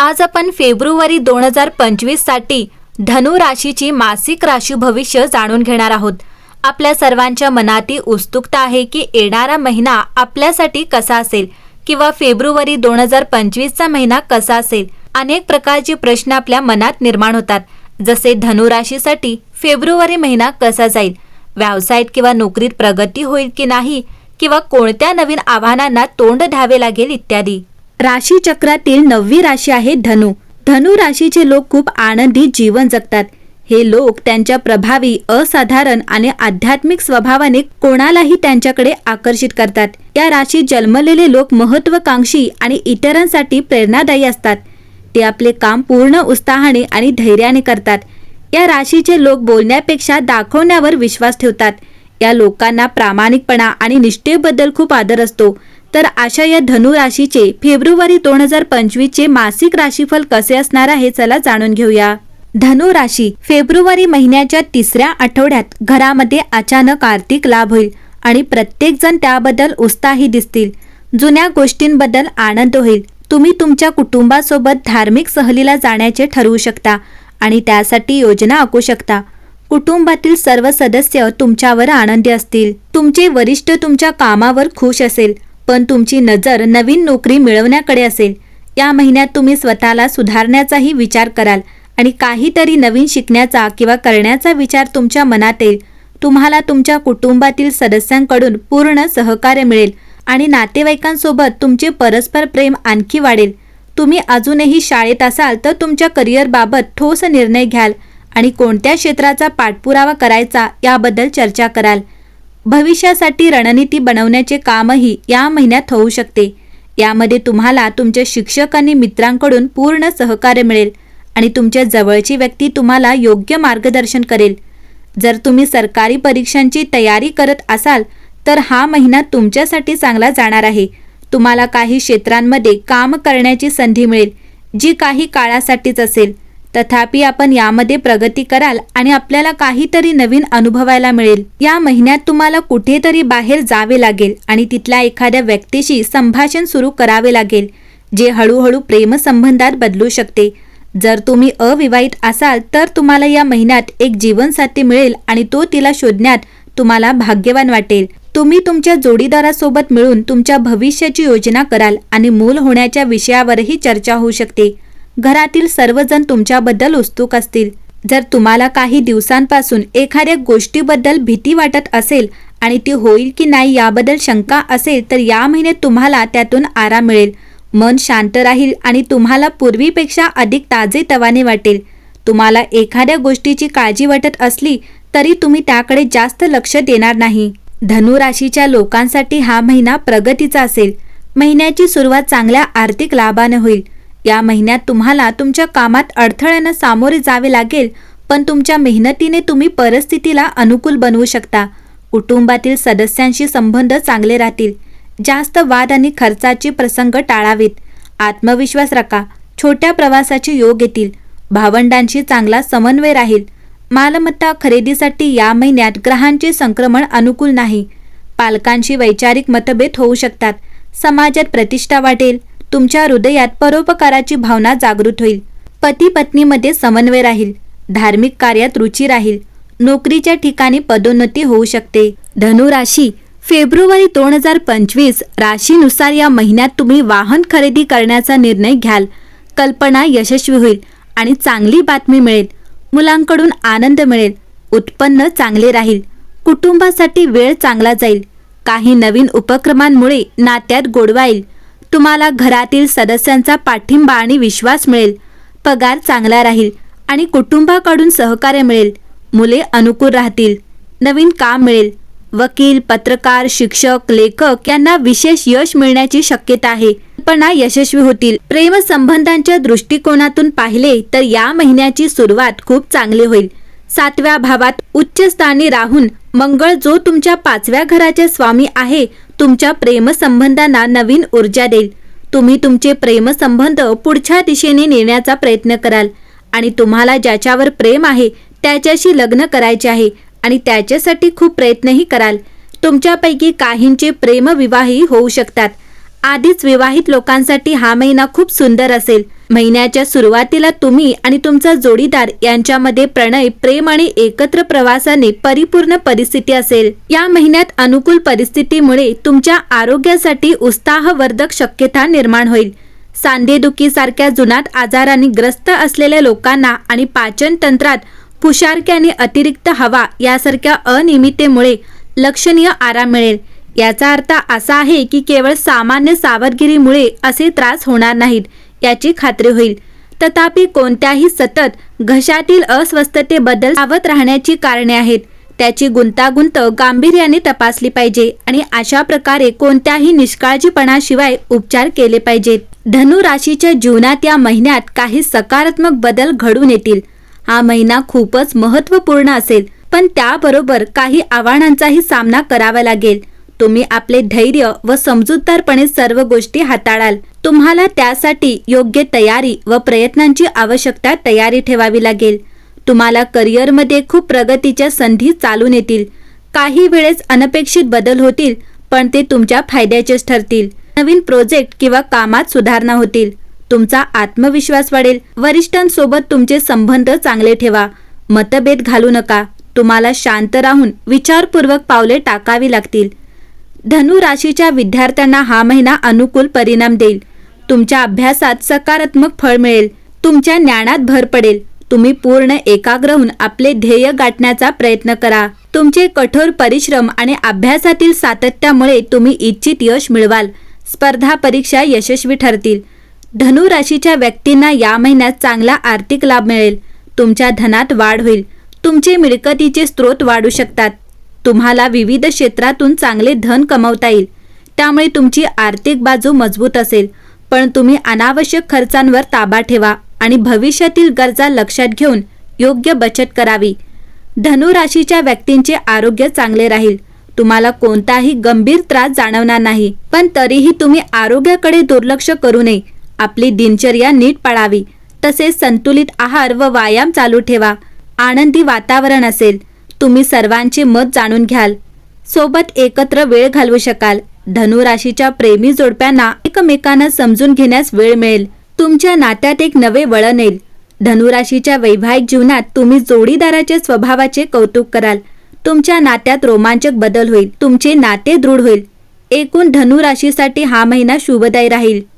आज आपण फेब्रुवारी दोन हजार पंचवीससाठी धनु राशीची मासिक राशी भविष्य जाणून घेणार आहोत. आपल्या सर्वांच्या मनातील उत्सुकता आहे की येणारा महिना आपल्यासाठी कसा असेल किंवा फेब्रुवारी दोन हजार पंचवीसचा महिना कसा असेल? अनेक प्रकारचे प्रश्न आपल्या मनात निर्माण होतात. जसे धनु राशीसाठी फेब्रुवारी महिना कसा जाईल? व्यवसायात किंवा नोकरीत प्रगती होईल की नाही? किंवा कोणत्या नवीन आव्हानांना तोंड द्यावे लागेल? इत्यादी. राशी चक्रातील नववी राशी आहे धनु. धनु राशीचे लोक खूप आनंदी जीवन जगतात. हे लोक त्यांच्या प्रभावी असाधारण आणि आध्यात्मिक स्वभावाने कोणालाही त्यांच्याकडे आकर्षित करतात. या राशीत जन्मलेले लोक महत्वाकांक्षी आणि इतरांसाठी प्रेरणादायी असतात. ते आपले काम पूर्ण उत्साहाने आणि धैर्याने करतात. या राशीचे लोक बोलण्यापेक्षा दाखवण्यावर विश्वास ठेवतात. या लोकांना प्रामाणिकपणा आणि निष्ठेबद्दल खूप आदर असतो. तर अशा या धनु राशीचे फेब्रुवारी दोन हजार पंचवीसचे मासिक राशीफल कसे असणार आहे चला जाणून घेऊया. धनु राशी फेब्रुवारी महिन्याच्या तिसऱ्या आठवड्यात घरामध्ये अचानक आर्थिक लाभ होईल आणि प्रत्येकजण त्याबद्दल उत्साही दिसतील. जुन्या गोष्टींबद्दल आनंद होईल. तुम्ही तुमच्या कुटुंबासोबत धार्मिक सहलीला जाण्याचे ठरवू शकता आणि त्यासाठी योजना आखू शकता. कुटुंबातील सर्व सदस्य तुमच्यावर आनंदी असतील. तुमचे वरिष्ठ तुमच्या कामावर खुश असेल. पण तुमची नजर नवीन नोकरी मिळवण्याकडे असेल. या महिन्यात तुम्ही स्वतःला सुधारण्याचाही विचार कराल आणि काहीतरी नवीन शिकण्याचा किंवा करण्याचा विचार तुमच्या मनात येईल. तुम्हाला तुमच्या कुटुंबातील सदस्यांकडून पूर्ण सहकार्य मिळेल आणि नातेवाईकांसोबत तुमचे परस्पर प्रेम आणखी वाढेल. तुम्ही अजूनही शाळेत असाल तर तुमच्या करिअरबाबत ठोस निर्णय घ्याल आणि कोणत्या क्षेत्राचा पाठपुरावा करायचा याबद्दल चर्चा कराल. भविष्यासाठी रणनीती बनवण्याचे कामही या महिन्यात होऊ शकते. यामध्ये तुम्हाला तुमच्या शिक्षक आणि मित्रांकडून पूर्ण सहकार्य मिळेल आणि तुमच्या जवळची व्यक्ती तुम्हाला योग्य मार्गदर्शन करेल. जर तुम्ही सरकारी परीक्षांची तयारी करत असाल तर हा महिना तुमच्यासाठी चांगला जाणार आहे. तुम्हाला काही क्षेत्रांमध्ये काम करण्याची संधी मिळेल जी काही काळासाठीच असेल. तथापि आपण यामध्ये प्रगती कराल आणि आपल्याला काहीतरी नवीन अनुभवायला मिळेल. या महिन्यात तुम्हाला कुठेतरी बाहेर जावे लागेल आणि तिथल्या एखाद्या व्यक्तीशी संभाषण सुरू करावे लागेल जे हळूहळू प्रेमसंबंधात बदलू शकते. जर तुम्ही अविवाहित असाल तर तुम्हाला या महिन्यात एक जीवनसाथी मिळेल आणि तो तिला शोधण्यात तुम्हाला भाग्यवान वाटेल. तुम्ही तुमच्या जोडीदारासोबत मिळून तुमच्या भविष्याची योजना कराल आणि मूल होण्याच्या विषयावरही चर्चा होऊ शकते. घरातील सर्वजण तुमच्याबद्दल उत्सुक असतील. जर तुम्हाला काही दिवसांपासून एखाद्या गोष्टीबद्दल भीती वाटत असेल आणि ती होईल की नाही याबद्दल शंका असेल तर या महिन्यात तुम्हाला त्यातून आराम मिळेल. मन शांत राहील आणि तुम्हाला पूर्वीपेक्षा अधिक ताजे तवाने वाटेल. तुम्हाला एखाद्या गोष्टीची काळजी वाटत असली तरी तुम्ही त्याकडे जास्त लक्ष देणार नाही. धनु राशीच्या लोकांसाठी हा महिना प्रगतीचा असेल. महिन्याची सुरुवात चांगल्या आर्थिक लाभाने होईल. या महिन्यात तुम्हाला तुमच्या कामात अडथळ्यांना सामोरे जावे लागेल पण तुमच्या मेहनतीने तुम्ही परिस्थितीला अनुकूल बनवू शकता. कुटुंबातील सदस्यांशी संबंध चांगले राहतील. जास्त वाद आणि खर्चाचे प्रसंग टाळावेत. आत्मविश्वास राखा. छोट्या प्रवासाचे योग येतील. भावंडांशी चांगला समन्वय राहील. मालमत्ता खरेदीसाठी या महिन्यात ग्रहांचे संक्रमण अनुकूल नाही. पालकांशी वैचारिक मतभेद होऊ शकतात. समाजात प्रतिष्ठा वाढेल. तुमच्या हृदयात परोपकाराची भावना जागृत होईल. पती पत्नीमध्ये समन्वय राहील. धार्मिक कार्यात रुची राहील. नोकरीच्या ठिकाणी पदोन्नती होऊ शकते. धनुराशी फेब्रुवारी दोन हजार पंचवीस राशीनुसार या महिन्यात तुम्ही वाहन खरेदी करण्याचा निर्णय घ्याल. कल्पना यशस्वी होईल आणि चांगली बातमी मिळेल. मुलांकडून आनंद मिळेल. उत्पन्न चांगले राहील. कुटुंबासाठी वेळ चांगला जाईल. काही नवीन उपक्रमांमुळे नात्यात गोडवा येईल. तुम्हाला घरातील सदस्यांचा पाठिंबा आणि विश्वास मिळेल. पगार चांगला राहील आणि कुटुंबाकडून सहकार्य मिळेल. मुले अनुकूल राहतील. नवीन काम मिळेल. वकील पत्रकार शिक्षक लेखक यांना विशेष यश मिळण्याची शक्यता आहे. पण यशस्वी होतील. प्रेमसंबंधांच्या दृष्टिकोनातून पाहिले तर या महिन्याची सुरुवात खूप चांगली होईल. सातव्या भावात उच्चस्थानी राहून मंगळ जो तुमच्या पाचव्या घराचे स्वामी आहे तुमच्या प्रेमसंबंधांना नवीन ऊर्जा देईल. तुम्ही तुमचे प्रेमसंबंध पुढच्या दिशेने नेण्याचा प्रयत्न कराल आणि तुम्हाला ज्याच्यावर प्रेम आहे त्याच्याशी लग्न करायचे आहे आणि त्याच्यासाठी खूप प्रयत्नही कराल. तुमच्यापैकी काहींचे प्रेमविवाहही होऊ शकतात. आधीच विवाहित लोकांसाठी हा महिना खूप सुंदर असेल. महिन्याच्या सुरुवातीला तुम्ही आणि तुमचा जोडीदार यांच्यामध्ये प्रणय प्रेम आणि एकत्र प्रवासाने परिपूर्ण परिस्थिती असेल. या महिन्यात अनुकूल परिस्थितीमुळे तुमच्या आरोग्यासाठी उत्साहवर्धक शक्यता निर्माण होईल. सांधेदुखी सारख्या जुनाट आजारांनी ग्रस्त असलेल्या लोकांना आणि पाचन तंत्रात फुशारकी अतिरिक्त हवा यासारख्या अनियमितेमुळे लक्षणीय आराम मिळेल. याचा अर्थ असा आहे की केवळ सामान्य सावधगिरीमुळे असे त्रास होणार नाहीत याची खात्री होईल. तथापि कोणत्याही सतत घशातील अस्वस्थतेबद्दल सावध राहण्याची कारणे आहेत. त्याची गुंतागुंत गांभीर्याने तपासली पाहिजे आणि अशा प्रकारे कोणत्याही निष्काळजीपणाशिवाय उपचार केले पाहिजेत. धनु राशीच्या जीवनात या महिन्यात काही सकारात्मक बदल घडून येतील. हा महिना खूपच महत्त्वपूर्ण असेल पण त्याबरोबर काही आव्हानांचाही सामना करावा लागेल. तुम्ही आपले धैर्य व समजूतदारपणे सर्व गोष्टी हाताळाल. तुम्हाला त्यासाठी योग्य तयारी व प्रयत्नांची आवश्यकता तयारी ठेवावी लागेल. तुम्हाला करिअरमध्ये खूप प्रगतीच्या संधी चालून येतील. काही वेळेस अनपेक्षित बदल होतील पण ते तुमच्या फायद्याचेच ठरतील. नवीन प्रोजेक्ट किंवा कामात सुधारणा होतील. तुमचा आत्मविश्वास वाढेल. वरिष्ठांसोबत तुमचे संबंध चांगले ठेवा. मतभेद घालू नका. तुम्हाला शांत राहून विचारपूर्वक पावले टाकावी लागतील. धनु राशीच्या विद्यार्थ्यांना हा महिना अनुकूल परिणाम देईल. तुमच्या अभ्यासात सकारात्मक फळ मिळेल. तुमच्या ज्ञानात भर पडेल. तुम्ही पूर्ण एकाग्र होऊन आपले ध्येय गाठण्याचा प्रयत्न करा. तुमचे कठोर परिश्रम आणि अभ्यासातील सातत्यामुळे तुम्ही इच्छित यश मिळवाल. स्पर्धा परीक्षा यशस्वी ठरतील. धनु राशीच्या व्यक्तींना या महिन्यात चांगला आर्थिक लाभ मिळेल. तुमच्या धनात वाढ होईल. तुमचे मिळकतीचे स्रोत वाढू शकतात. तुम्हाला विविध क्षेत्रातून चांगले धन कमवता येईल. त्यामुळे तुमची आर्थिक बाजू मजबूत असेल. पण तुम्ही अनावश्यक खर्चांवर ताबा ठेवा आणि भविष्यातील गरजा लक्षात घेऊन योग्य बचत करावी. धनु राशीच्या व्यक्तींचे आरोग्य चांगले राहील. तुम्हाला कोणताही गंभीर त्रास जाणवणार नाही. पण तरीही तुम्ही आरोग्याकडे दुर्लक्ष करू नये. आपली दिनचर्या नीट पाळावी. तसेच संतुलित आहार व व्यायाम चालू ठेवा. आनंदी वातावरण असेल. तुम्ही सर्वांचे मत जाणून घ्याल. सोबत एकत्र वेळ घालवू शकाल. धनुराशीच्या प्रेमी जोडप्यांना एकमेकांना समजून घेण्यास वेळ मिळेल. तुमच्या नात्यात एक नवे वळण येईल. धनुराशीच्या वैवाहिक जीवनात तुम्ही जोडीदाराच्या स्वभावाचे कौतुक कराल. तुमच्या नात्यात रोमांचक बदल होईल. तुमचे नाते दृढ होईल. एकूण धनुराशीसाठी हा महिना शुभदायी राहील.